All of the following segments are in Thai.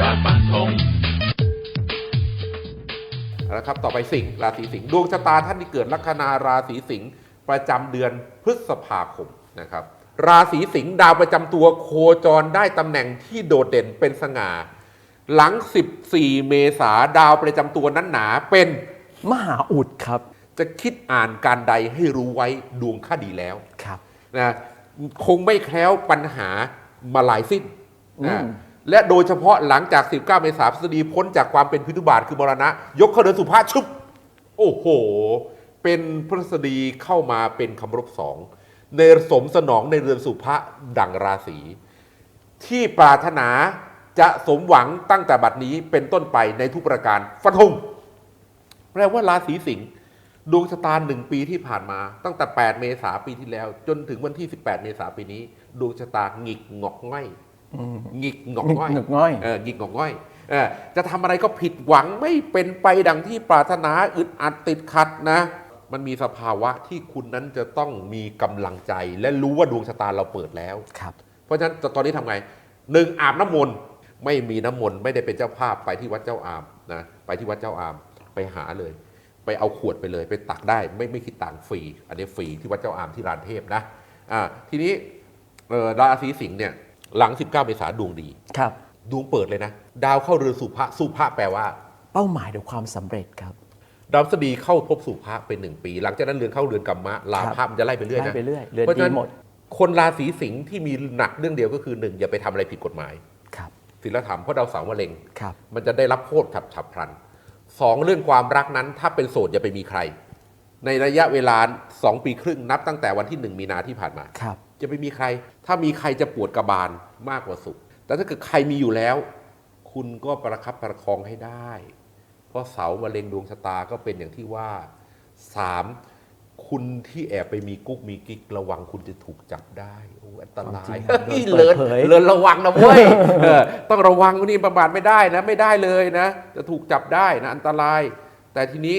รักมั่นคงเอาละครับต่อไปสิงห์ราศีสิงห์ดวงชะตาท่านที่เกิดลัคนาราศีสิงห์ประจำเดือนพฤษภาคมนะครับราศีสิงห์ดาวประจำตัวโคจรได้ตำแหน่งที่โดดเด่นเป็นสง่า หลัง 14 เมษาดาวประจำตัวนั้นหนาเป็นมหาอุดครับ จะคิดอ่านการใดให้รู้ไว้ดวงข้าดีแล้วครับนะคงไม่แคล้วปัญหามาหลายสิ้นนะอืม และโดยเฉพาะหลังจาก 19 เมษายนพฤษฎีพ้นจากความเป็นพิทุบาทคือมรณะ ยกเข้าเดินสุภาพชุบโอ้โห เป็นพฤษฎีเข้ามาเป็นคำรบสองในสมสนองในเรือนสุภะดังราศีที่ปรารถนาจะสมหวังตั้งแต่บัดนี้เป็นต้นไปในทุกประการฟันธงแปลว่าราศีสิงห์ดวงชะตาหนึ่งปีที่ผ่านมา ตั้งแต่ 8 เมษาปีที่แล้ว จนถึงวันที่ 18 เมษาปีนี้ ดวงชะตาหงิกงอกง่อย หงิกงอกง่อยหงิกง่อยเออหงิกงอกง่อยเออจะทำอะไรก็ผิดหวังไม่เป็นไปดังที่ปรารถนาอึดอัดติดขัดนะ มันมีสภาวะที่คุณนั้นจะต้องมีกำลังใจ และรู้ว่าดวงชะตาเราเปิดแล้วครับเพราะฉะนั้นตอนนี้ทำไงหนึ่งอาบน้ำมนต์ไม่มีน้ำมนต์ไม่ได้เป็นเจ้าภาพไปที่วัดเจ้าอามนะไปที่วัดเจ้าอามไปหาเลย ไปเอาขวดไปเลย ไปตักได้ไม่ไม่คิดตังค์ฟรี อันนี้ฟรีที่วัดเจ้าอามที่รานเทพนะอ่าทีนี้เอ่อราศีสิงห์เนี่ย หลัง 19 เมษาดวงดี ครับ ดวงเปิดเลยนะ ดาวเข้าเรือนสุภะสุภะแปลว่า เป้าหมายเดี๋ยวความสำเร็จครับ ดาวพฤษฎีเข้าพบสุภะเป็นหนึ่งปี หลังจากนั้นเรือนเข้าเรือนกรรมะลาครับภาพมันจะไล่ไปเรื่อยไล่นะไปเรื่อยเรือนเพราะฉะดีนั้นหมดคนราศีสิงห์ที่มีหนักเรื่องเดียวก็คือหนึ่งอย่าไปทำอะไรผิดกฎหมายครับ ศีลธรรมเพราะดาวเสาร์มะเร็ง ครับ มันจะได้รับโทษฉับฉับพลันสองเรื่องความรักนั้นถ้าเป็นโสดอย่าไปมีใคร ในระยะเวลาสองปีครึ่งนับตั้งแต่วันที่หนึ่งมีนาที่ผ่านมา ครับ จะไปมีใคร ถ้ามีใครจะปวดกระบาลมากกว่าสุข แต่ถ้าเกิดใครมีอยู่แล้ว คุณก็ประคับประคองให้ได้ เพราะเสามะเร็งดวงชะตาก็เป็นอย่างที่ว่าสามคุณที่แอบไปมีกุ๊กมีกิ๊กระวังคุณจะถูกจับได้โอ้อันตรายจริงครับเฮ้ยโดนเลินเปิดเผยเลินระวังนะเว้ยเออต้องระวังนี่ประมาทไม่ได้นะ ไม่ได้เลยนะ จะถูกจับได้นะอันตราย แต่ทีนี้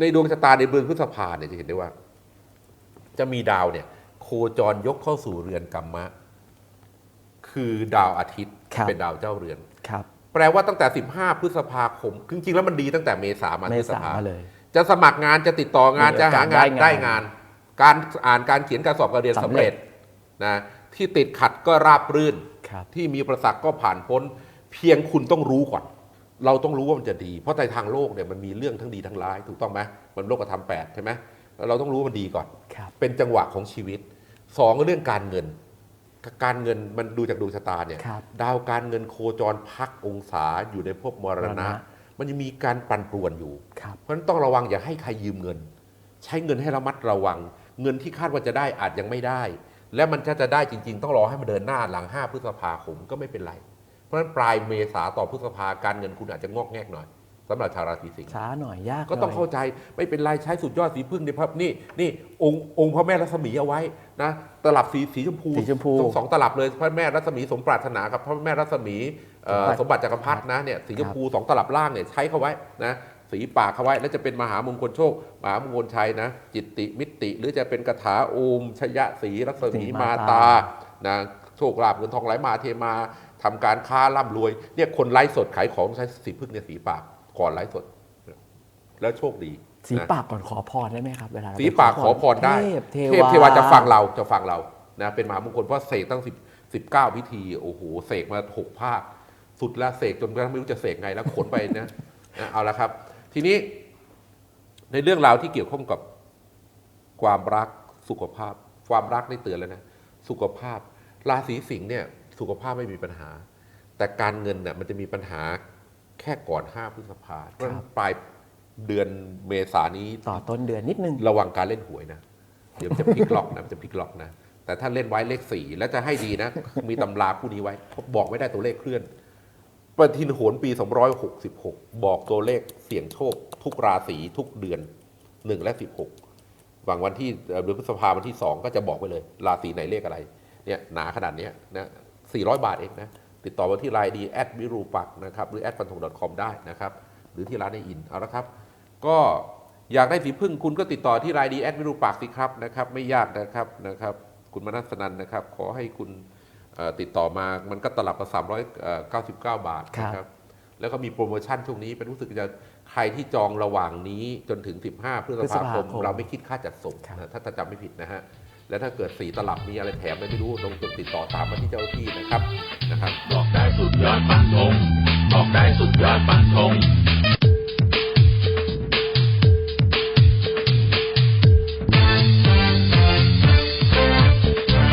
ในดวงชะตาในเดือนพฤษภาเนี่ยจะเห็นได้ว่า จะมีดาวเนี่ยโค จรยกเข้าสู่เรือนกรรมะ คือดาวอาทิตย์ครับ เป็นดาวเจ้าเรือน ครับแปลว่าตั้งแต่ 15 พฤษภาคม จริง ๆ แล้วมันดีตั้งแต่เมษามาเมพฤษษาภามาเลย จะสมัครงานจะติดต่องานมีจะโอกาหาสงานได้งานได้งาน การอ่านการเขียนการสอบการเรียนสำสำเร็เร็จจ นะที่ติดขัดก็ราบรื่น ครับ ที่มีประสักก็ผ่านพ้น เพียงคุณต้องรู้ก่อน เราต้องรู้ว่ามันจะดี เพราะในทางโลกเนี่ยมันมีเรื่องทั้งดีทั้งร้ายถูกต้องไหมมันโลกธรรมแปดใช่ไหมแล้วเราต้องรู้ว่ามันดีก่อน ครับ เป็นจังหวะของชีวิต สองเรื่องการเงิน การเงินมันดูจากดวงชะตาเนี่ยครับดาวการเงินโคจรพักองศาอยู่ในภพมรมรณะณะ มันยังมีการปั่นป่วนอยู่ครับเพราะฉะนั้นต้องระวังอย่าให้ใครยืมเงิน ใช้เงินให้ระมัดระวัง เงินที่คาดว่าจะได้อาจยังไม่ได้ และมันจะจะได้จริง ๆ ต้องรอให้มันเดินหน้าหลัง 5 พฤษภาคมก็ไม่เป็นไร เพราะฉะนั้นปลายเมษาต่อพฤษภาการเงินคุณอาจจะงอกแงกหน่อย สำหรับชาวราศีสิงห์ช้าหน่อยยากก็ต้องหน่ยเข้าใจไม่เป็นไรใช้สุดยอดสีพึ่งในพระนี่นี่องค์องค์พระแม่รัศมีเอาไว้นะตลับสีสีชมพูสีชมพูสองสองตลับเลยพระแม่รัศมีสมปรารถนากับพระแม่รัศมีเอ่อสสมมบับัติติจักรพรรดินะเนี่ยสีชมพูสองตลับล่างเนี่ยใช้เข้าไว้นะสีปากเข้าไว้ แล้วจะเป็นมหามงคลโชค มหามงคลชัยนะ จิตติมิติ หรือจะเป็นคาถาโอมชยะสีรัศมีมาตานะโชคลาภเงินทองไหลมาเทมาทำการค้าร่ำรวยเนี่ยคนไลฟ์สดขายของใช้สีพึ่งเนี่ยสีปาก ก่อนไลฟ์สดแล้วโชคดีสีนะปากก่อนขอพรได้ไหมครับเวลาเรสีปากขอพรได้ เทพเทเทพวาเทวาจะฟังเราจะฟังเรานะเป็นมหามงคลเพราะเสกตั้งสิบสิบเก้าพิธีโอ้โหเสกมาหกภาค สุดแล้วเสกจนกระทั่งไม่รู้จะเสกไงแล้วขนไปนะนะเอาละครับ ทีนี้ในเรื่องราวที่เกี่ยวข้องกับความรักสุขภาพ ความรักได้เตือนแล้วนะสุขภาพราศีสิงห์เนี่ยสุขภาพไม่มีปัญหา แต่การเงินเนี่ยมันจะมีปัญหา แค่ก่อนห้าพฤษภาเพราะฉะนั้นปลายเดือนเมษานี้ต่อต้นเดือนนิดนึง ระวังการเล่นหวยนะ เดี๋ยวมันจะพลิกล็อกนะมันจะพลิกล็อกนะ แต่ถ้าเล่นไว้เลขสี่แล้วจะให้ดีนะ มีตำราคู่นี้ไว้เพราะบอกไม่ได้ตัวเลขเคลื่อนปฏิทินโหรปี 266 บอกตัวเลขเสี่ยงโชค ทุกราศีทุกเดือน 1 และ 16หวังวันที่เอ่อเดือนพฤษภาวันที่ 2 ก็จะบอกไปเลย ราศีไหนเลขอะไรเนี่ยหนาขนาดเนี้ยนะ400 บาทเองนะ ติดต่อมาที่ไลน์ดีแอดวิรูปักนะครับหรือแอดฟันธง .com ได้นะครับหรือที่ร้านในอินเอาละครับ ก็อยากได้สีพึ่งคุณก็ติดต่อที่ไลน์ดีแอดวิรูปักสิครับนะครับ ไม่ยากนะครับนะครับคุณมนัสนันนะครับ ขอให้คุณเอ่อติดต่อมามันก็ตลับละ399 บาทครับนะครับแล้วก็มีโปรโมชั่นช่วงนี้เป็นรู้สึกจะใครที่จองระหว่างนี้จนถึง 15 พฤษภาคม เราไม่คิดค่าจัดส่งครับนะถ้าถ้าจำไม่ผิดนะฮะ และถ้าเกิดสีตลับมีอะไรแถมไม่รู้ลองติดต่อตามมาที่เจ้าที่นะครับนะครับบอกได้สุดยอดปันธงบอกได้สุดยอดปันธง